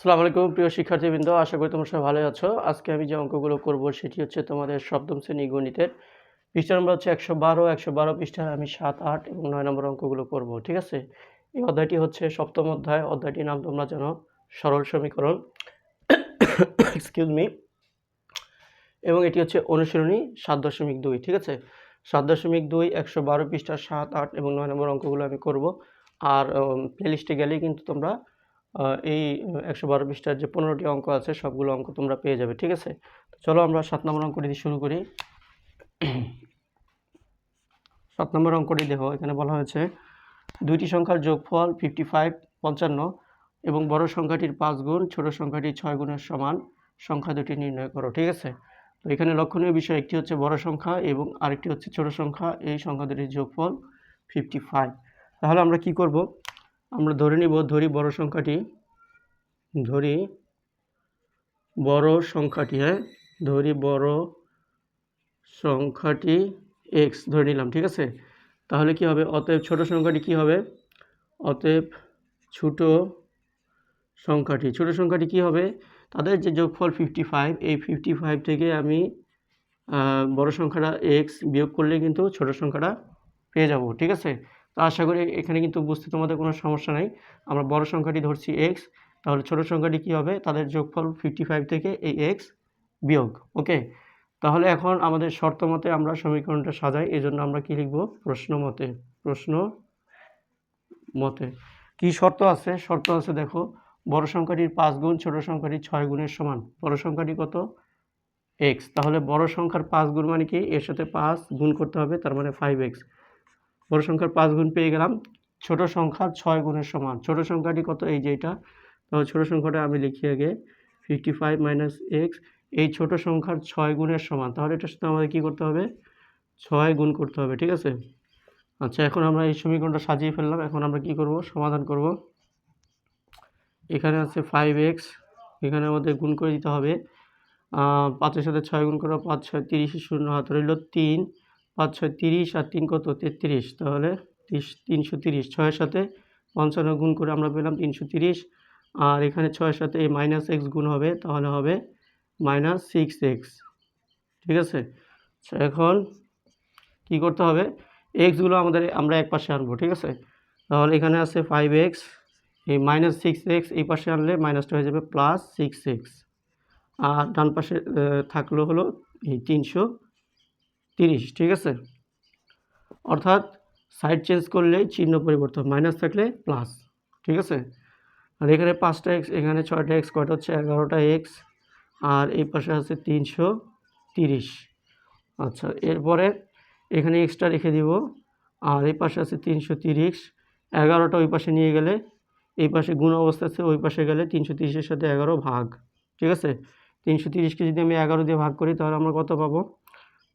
আসসালামু আলাইকুম, প্রিয় শিক্ষার্থীবৃন্দ, আশা করি তোমরা সবাই ভালো আছো। আজকে আমি যে অঙ্কগুলো করব সেটি হচ্ছে তোমাদের সপ্তম শ্রেণি গণিতের। পৃষ্ঠা নম্বর হচ্ছে একশো বারো একশো বারো পৃষ্ঠায় আমি সাত, আট এবং নয় নম্বর অঙ্কগুলো করব, ঠিক আছে? এই অধ্যায়টি হচ্ছে সপ্তম অধ্যায়, অধ্যায়টির নাম তোমরা জানো, সরল সমীকরণ। এক্সকিউজ মি এবং এটি হচ্ছে অনুশীলনী সাত দশমিক দুই, ঠিক আছে? সাত দশমিক দুই, একশো বারো পৃষ্ঠা, সাত, আট এবং নয় নম্বর অঙ্কগুলো আমি করব। আর প্লেলিস্টে গেলেই কিন্তু তোমরা এই একশো বারো পৃষ্ঠার যে পনেরোটি অঙ্ক আছে, সবগুলো অঙ্ক তোমরা পেয়ে যাবে, ঠিক আছে? চলো আমরা সাত নম্বর অঙ্কটি দিয়ে শুরু করি। সাত নম্বর অঙ্কটি দেখো, এখানে বলা হয়েছে, দুইটি সংখ্যার যোগফল ফিফটি ফাইভ পঞ্চান্ন এবং বড় সংখ্যাটির পাঁচ গুণ, ছোট সংখ্যাটির ছয় গুণের সমান, সংখ্যা দুটি নির্ণয় করো, ঠিক আছে? তো এখানে লক্ষণীয় বিষয় একটি হচ্ছে বড় সংখ্যা এবং আরেকটি হচ্ছে ছোট সংখ্যা, এই সংখ্যা দুটির যোগফল ফিফটি ফাইভ তাহলে আমরা কি করব? আমরা ধরে নিব, ধরি বড় সংখ্যাটি, ধরি বড় সংখ্যাটি হ্যাঁ? ধরি বড় সংখ্যাটি এক্স ধরে নিলাম, ঠিক আছে? তাহলে কি হবে? অতএব ছোট সংখ্যাটি কি হবে? অতএব ছোট সংখ্যাটি ছোট সংখ্যাটি কি হবে? তাদের যে যোগফল ফিফটি ফাইভ এই ফিফটি ফাইভ থেকে আমি বড় সংখ্যাটা এক্স বিয়োগ করলে কিন্তু ছোট সংখ্যাটা পেয়ে যাব, ঠিক আছে? তো আশা করি এখানে কিন্তু বুঝতে তোমাদের কোনো সমস্যা নেই। আমরা বড় সংখ্যাটি ধরছি এক্স তাহলে ছোট সংখ্যাটি কি হবে? তাদের যোগফল ফিফটি ফাইভ থেকে এই এক্স বিয়োগ ওকে তাহলে এখন আমাদের শর্ত মতে আমরা সমীকরণটা সাজাই এই জন্য আমরা কি লিখব? প্রশ্ন মতে প্রশ্ন মতে। কি শর্ত আছে? শর্ত আছে দেখো, বড় সংখ্যাটির পাঁচ গুণ, ছোট সংখ্যাটির ছয় গুণের সমান। বড় সংখ্যাটি কত? এক্স তাহলে বড় সংখ্যার পাঁচ গুণ মানে কি? এর সাথে পাঁচ গুণ করতে হবে, তার মানে ফাইভ এক্স বড় সংখ্যার পাঁচ গুণ পেয়ে গেলাম। ছোট সংখ্যার ছয় গুণের সমান। ছোট সংখ্যাটি কত? এই যে এটা। তাহলে ছোট সংখ্যাটা আমি লিখি আগে। ফিফটি ফাইভ মাইনাস এক্স এই ছোট সংখ্যার ছয় গুণের সমান। তাহলে এটার সাথে আমাদের কী করতে হবে? ছয় গুণ করতে হবে, ঠিক আছে? আচ্ছা এখন আমরা এই সমীকরণটা সাজিয়ে ফেললাম। এখন আমরা কি করব? সমাধান করব। এখানে আছে ফাইভ এক্স এখানে আমাদের গুণ করে দিতে হবে। পাঁচের সাথে ছয় গুণ করো পাঁচ ছয় তিরিশ শূন্য হাত রইল তিন। পাঁচ, ছয়, তিরিশ আর তিন কত? তেত্রিশ। তাহলে তিরিশ, তিনশো তিরিশ। ছয়ের সাথে পঞ্চান্ন গুণ করে আমরা পেলাম তিনশো তিরিশ। আর এখানে ছয়ের সাথে এই মাইনাস এক্স গুণ হবে, তাহলে হবে মাইনাস সিক্স এক্স ঠিক আছে? এখন কি করতে হবে? এক্সগুলো আমাদের, আমরা এক পাশে আনব, ঠিক আছে? তাহলে এখানে আছে ফাইভ এক্স এই মাইনাস সিক্স এক্স এই পাশে আনলে মাইনাসটা হয়ে যাবে প্লাস সিক্স এক্স আর ডান পাশে থাকল হলো এই তিনশো তিরিশ, ঠিক আছে? অর্থাৎ সাইড চেঞ্জ করলে চিহ্ন পরিবর্তন মাইনাস থাকলে প্লাস ঠিক আছে? আর এখানে পাঁচটা এক্স এখানে ছয়টা এক্স কয়টা হচ্ছে? এগারোটা এক্স আর এই পাশে আছে তিনশো তিরিশ। আচ্ছা এরপরে এখানে এক্সট্রা রেখে দিব, আর এই পাশে আছে তিনশো তিরিশ, এগারোটা ওই পাশে নিয়ে গেলে, এই পাশে গুণ অবস্থা আছে, ওই পাশে গেলে তিনশো তিরিশের সাথে এগারো ভাগ, ঠিক আছে? তিনশো তিরিশকে যদি আমি এগারো দিয়ে ভাগ করি, তাহলে আমরা কত পাবো?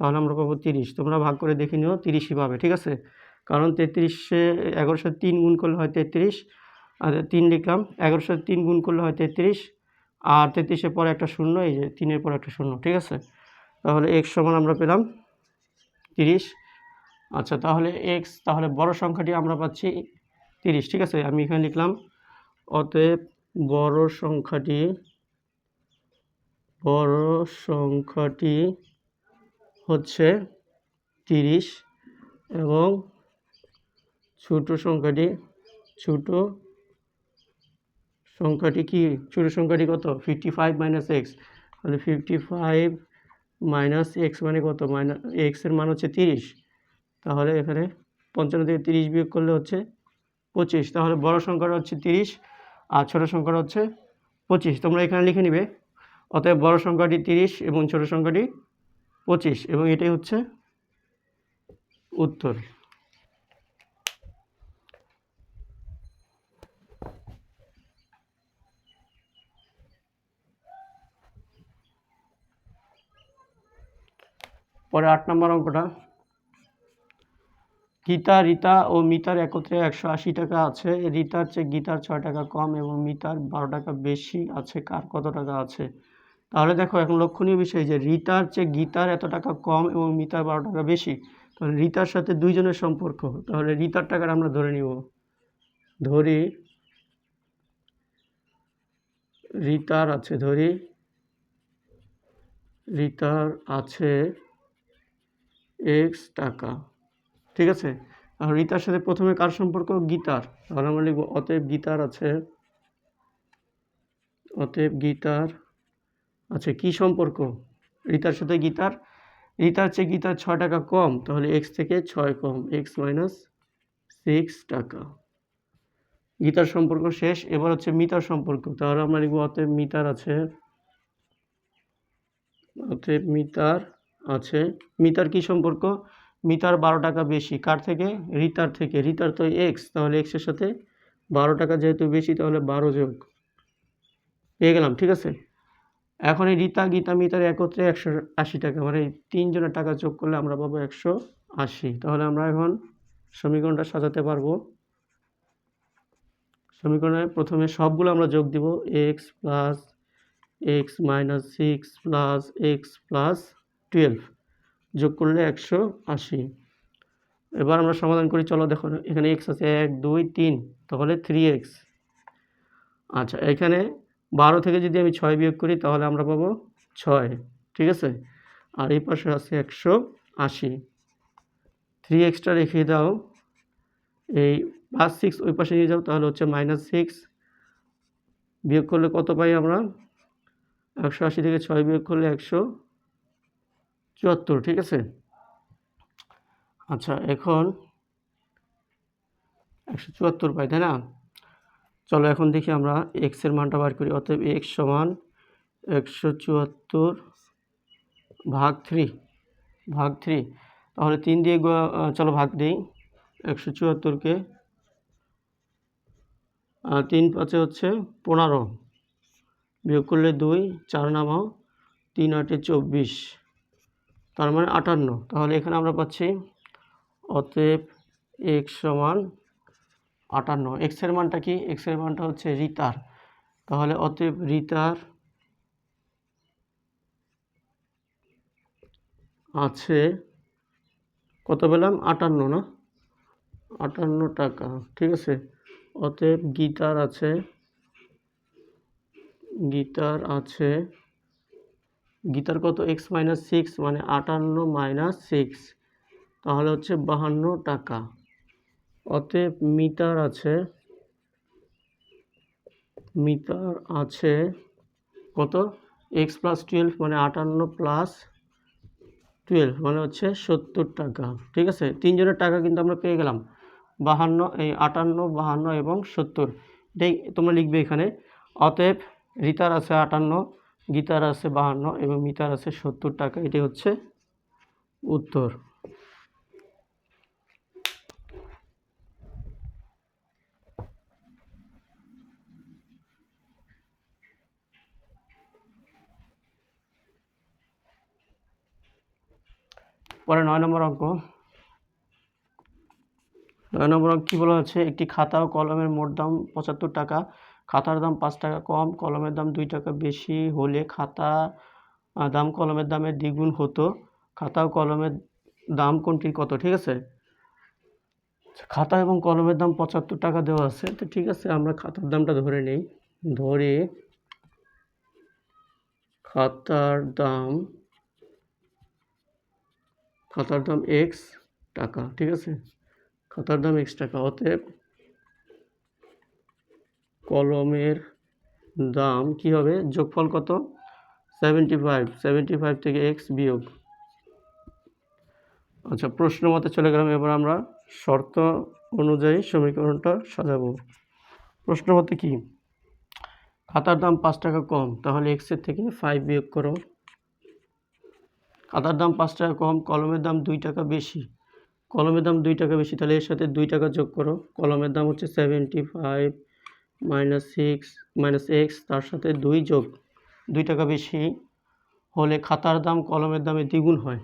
তাহলে আমরা পাবো তিরিশ। তোমরা ভাগ করে দেখে নিও, তিরিশই পাবে, ঠিক আছে? কারণ তেত্রিশে এগারোশো তিন গুণ করলে হয় তেত্রিশ, আর তিন লিখলাম এগারোর সাথে তিন গুণ করলে হয় তেত্রিশ, আর তেত্রিশের পরে একটা শূন্য, এই যে তিনের পরে একটা শূন্য, ঠিক আছে? তাহলে এক্স সমান আমরা পেলাম তিরিশ। আচ্ছা তাহলে এক্স, তাহলে বড় সংখ্যাটি আমরা পাচ্ছি তিরিশ, ঠিক আছে? আমি এখানে লিখলাম, অতএব বড় সংখ্যাটি বড় সংখ্যাটি হচ্ছে তিরিশ এবং ছোট সংখ্যাটি ছোট সংখ্যাটি কি? ছোট সংখ্যাটি কত? ফিফটি ফাইভ মাইনাস এক্স তাহলে ফিফটি ফাইভ মাইনাস এক্স মানে কত? মাইনাস এক্সের মান হচ্ছে তিরিশ। তাহলে এখানে পঞ্চান্ন থেকে তিরিশ বিয়োগ করলে হচ্ছে পঁচিশ। তাহলে বড় সংখ্যাটা হচ্ছে তিরিশ আর ছোট সংখ্যাটা হচ্ছে পঁচিশ। তোমরা এখানে লিখে নিবে। অতএব বড় সংখ্যাটি তিরিশ এবং ছোট সংখ্যাটি পঁচিশ এবং এটাই হচ্ছে উত্তর। পরে আট নম্বর অঙ্কটা। গীতা, রীতা ও মিতার একত্রে একশো আশি টাকা আছে। রীতার চেয়ে গীতার ছয় টাকা কম এবং মিতার বারো টাকা বেশি আছে। কার কত টাকা আছে? তাহলে দেখো এখন লক্ষণীয় বিষয় যে রীতার চেয়ে গীতার এত টাকা কম এবং মিতার বারো টাকা বেশি, তাহলে রীতার সাথে দুইজনের সম্পর্ক, তাহলে রীতার টাকাটা আমরা ধরে নিব। ধরি, রিতার আছে, ধরি, রিতার আছে এক্স টাকা, ঠিক আছে? আর রিতার সাথে প্রথমে কার সম্পর্ক? গীতার। তাহলে আমরা লিখব, অতএব গীতার আছে, অতএব গীতার আছে কি সম্পর্ক? রিতার সাথে গীতার রিতার চেয়ে গীতার ছয় টাকা কম, তাহলে এক্স থেকে ছয় কম এক্স মাইনাস সিক্স টাকা। গীতার সম্পর্ক শেষ, এবার হচ্ছে মিতার সম্পর্ক, তাহলে আমরা লিখব অতএব মিতার আছে, অতএব মিতার আছে। মিতার কি সম্পর্ক? মিতার বারো টাকা বেশি, কার থেকে? রিতার থেকে। রিতার তো এক্স তাহলে এক্সের সাথে বারো টাকা যেহেতু বেশি, তাহলে বারো যোগ, পেয়ে গেলাম, ঠিক আছে? এখন এই রিতা গীতা মিতার একত্রে একশো আশি টাকা মানে এই তিনজনের টাকা যোগ করলে আমরা পাবো একশো আশি। তাহলে আমরা এখন সমীকরণটা সাজাতে পারব। সমীকরণে প্রথমে সবগুলো আমরা যোগ দিব x plus x minus six plus x plus twelve যোগ করলে একশো আশি। এবার আমরা সমাধান করি, চলো দেখো এখানে এক্স আছে এক, দুই, তিন, তাহলে থ্রি এক্স আচ্ছা এখানে বারো থেকে যদি আমি ছয় বিয়োগ করি, তাহলে আমরা পাবো ছয়। ঠিক আছে? আর এই পাশে আছে একশো আশি। থ্রি এক্সটা রেখে দাও। এই প্লাস সিক্স ওই পাশে নিয়ে যাও, তাহলে হচ্ছে মাইনাস সিক্স বিয়োগ করলে কত পাই আমরা? একশো আশি থেকে ছয় বিয়োগ করলে একশো চুয়াত্তর, ঠিক আছে? আচ্ছা এখন একশো চুয়াত্তর পাই, তাই না? চলো এখন দেখি আমরা এক্সের মানটা বার করি, অতএব এক্স সমান একশো চুয়াত্তর ভাগ থ্রি ভাগ থ্রি তাহলে তিন দিয়ে চলো ভাগ দিই, একশো চুয়াত্তরকে তিন পাঁচে হচ্ছে পনেরো, বিয়োগ করলে দুই, চার নামাও, তিন আটে চব্বিশ, তার মানে আটান্ন। তাহলে এখানে আমরা পাচ্ছি, অতএব এক্স সমান আটান্ন। এক্সের মানটা কি? এক্সের মানটা হচ্ছে রিতার। তাহলে অতএব রিতার আছে কত পেলাম? আটান্ন, না? আটান্ন টাকা, ঠিক আছে? অতএব গীতার আছে গীতার আছে, গীতার কত? এক্স মাইনাস সিক্স মানে আটান্ন মাইনাস সিক্স তাহলে হচ্ছে বাহান্ন টাকা। অতএব মিটার আছে মিটার আছে কত? এক্স প্লাস টুয়েলভ মানে আটান্ন প্লাস টুয়েলভ মানে হচ্ছে সত্তর টাকা, ঠিক আছে? তিনজনের টাকা কিন্তু আমরা পেয়ে গেলাম, বাহান্ন, এই আটান্ন, বাহান্ন এবং সত্তর। এটাই তোমরা লিখবে এখানে, অতএব রিতার আছে আটান্ন, গীতার আছে বাহান্ন এবং মিতার আছে সত্তর টাকা এটি হচ্ছে উত্তর। পরে নয় নম্বর অঙ্ক। নয় নম্বর অঙ্ক কী বলা হচ্ছে? একটি খাতা ও কলমের মোট দাম পঁচাত্তর টাকা। খাতার দাম পাঁচ টাকা কম, কলমের দাম দুই টাকা বেশি হলে খাতা দাম কলমের দামের দ্বিগুণ হতো। খাতা ও কলমের দাম কোনটি? কত? ঠিক আছে? খাতা এবং কলমের দাম পঁচাত্তর টাকা দেওয়া আছে। তো ঠিক আছে, আমরা খাতার দামটা ধরে নেই। ধরে খাতার দাম খাতার দাম এক্স টাকা, ঠিক আছে? খাতার দাম এক্স টাকা, অতএব কলমের দাম কি হবে? যোগফল কত? সেভেন্টি ফাইভ সেভেন্টি ফাইভ থেকে এক্স বিয়োগ। আচ্ছা প্রশ্ন মতে চলে গেলাম, এবার আমরা শর্ত অনুযায়ী সমীকরণটা সাজাবো। প্রশ্ন মতে কি? খাতার দাম পাঁচ টাকা কম, তাহলে এক্সের থেকে ফাইভ বিয়োগ করো। খাতার দাম পাঁচ টাকা কম, কলমের দাম দুই টাকা বেশি। কলমের দাম দুই টাকা বেশি, তাহলে এর সাথে দুই টাকা যোগ করো। কলমের দাম হচ্ছে seventy five minus six minus x তার সাথে দুই যোগ, দুই টাকা বেশি হলে খাতার দাম কলমের দামে দ্বিগুণ হয়।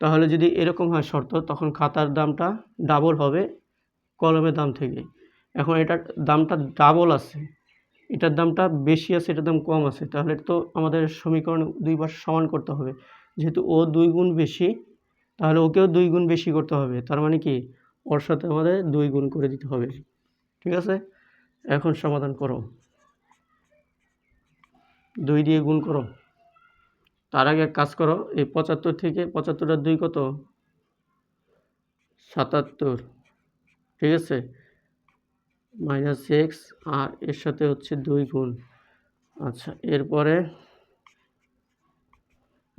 তাহলে যদি এরকম হয় শর্ত, তখন খাতার দামটা ডাবল হবে কলমের দাম থেকে। এখন এটার দামটা ডাবল আছে। এটার দামটা বেশি আছে, এটার দাম কম আছে। তাহলে তো আমাদের সমীকরণ দুইবার সমান করতে হবে। যেহেতু ও দুই গুণ বেশি, তাহলে ওকেও দুই গুণ বেশি করতে হবে। তার মানে কি? ওর সাথে আমাদের দুই গুণ করে দিতে হবে। ঠিক আছে? এখন সমাধান করো। দুই দিয়ে গুণ করো। তার আগে কাজ করো, এই পঁচাত্তর থেকে, পঁচাত্তরটা দুই কত? সাতাত্তর। ঠিক আছে? মাইনাস এক্স, আর এর সাথে হচ্ছে দুই গুণ। আচ্ছা এরপরে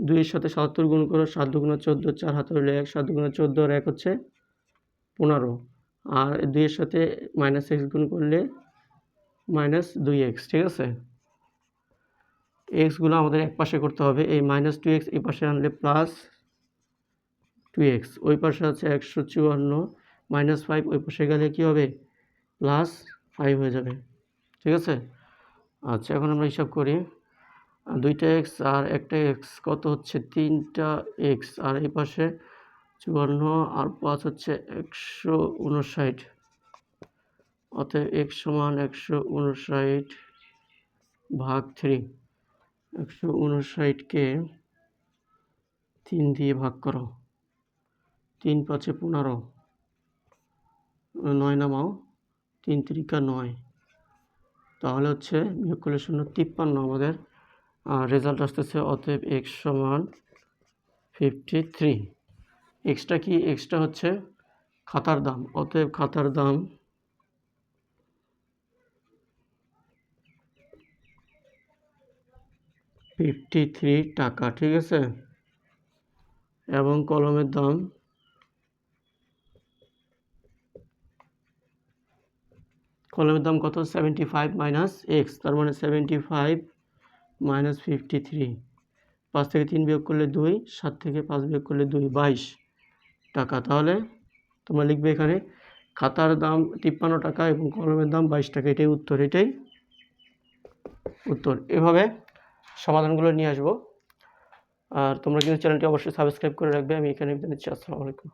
দুইয়ের সাথে সাতাত্তর গুণ করো, সাত দুগুণে চোদ্দ, চার হাতে হলে এক, সাত দুগুণে চোদ্দ আর এক হচ্ছে পনেরো। আর দুইয়ের সাথে মাইনাস এক্স গুণ করলে মাইনাস দুই এক্স ঠিক আছে? এক্সগুলো আমাদের এক পাশে করতে হবে। এই মাইনাস টু এক্স এই পাশে আনলে প্লাস টু এক্স ওই পাশে আছে একশো চুয়ান্ন। মাইনাস ফাইভ ওই পাশে গেলে কী হবে? প্লাস ফাইভ হয়ে যাবে। ঠিক আছে? আচ্ছা এখন আমরা হিসাব করি। দুইটা এক্স আর একটা এক্স, কত হচ্ছে? তিনটা এক্স। আর এই পাশে চুয়ান্ন আর পাঁচ হচ্ছে একশো উনষাট। অতএব এক্স সমান একশো উনষাট ভাগ থ্রি। একশো উনষাটকে তিন দিয়ে ভাগ করো। তিন পাঁচে পনেরো। নয় নামাও। তিন তিরিকা নয়। তাহলে হচ্ছে বিয়োগ করলে শূন্য তিপ্পান্ন আমাদের। রেজাল্ট আসতেছে, অতএব এক্স সমান ফিফটি থ্রি এক্সটা কি? এক্সটা হচ্ছে খাতার দাম। অতএব খাতার দাম ফিফটি থ্রি টাকা, ঠিক আছে? এবং কলমের দাম কলমের দাম কত? সেভেন্টি ফাইভ মাইনাস এক্স তার মানে seventy five minus fifty three পাঁচ থেকে তিন বিয়োগ করলে দুই, সাত থেকে পাঁচ বিয়োগ করলে দুই, বাইশ টাকা। তাহলে তোমরা লিখবে এখানে, খাতার দাম তিপ্পান্ন টাকা এবং কলমের দাম বাইশ টাকা। এটাই উত্তর এটাই উত্তর। এভাবে সমাধানগুলো নিয়ে আসব। আর তোমরা কিন্তু চ্যানেলটি অবশ্যই সাবস্ক্রাইব করে রাখবে। আমি এখানে আসসালামু আলাইকুম।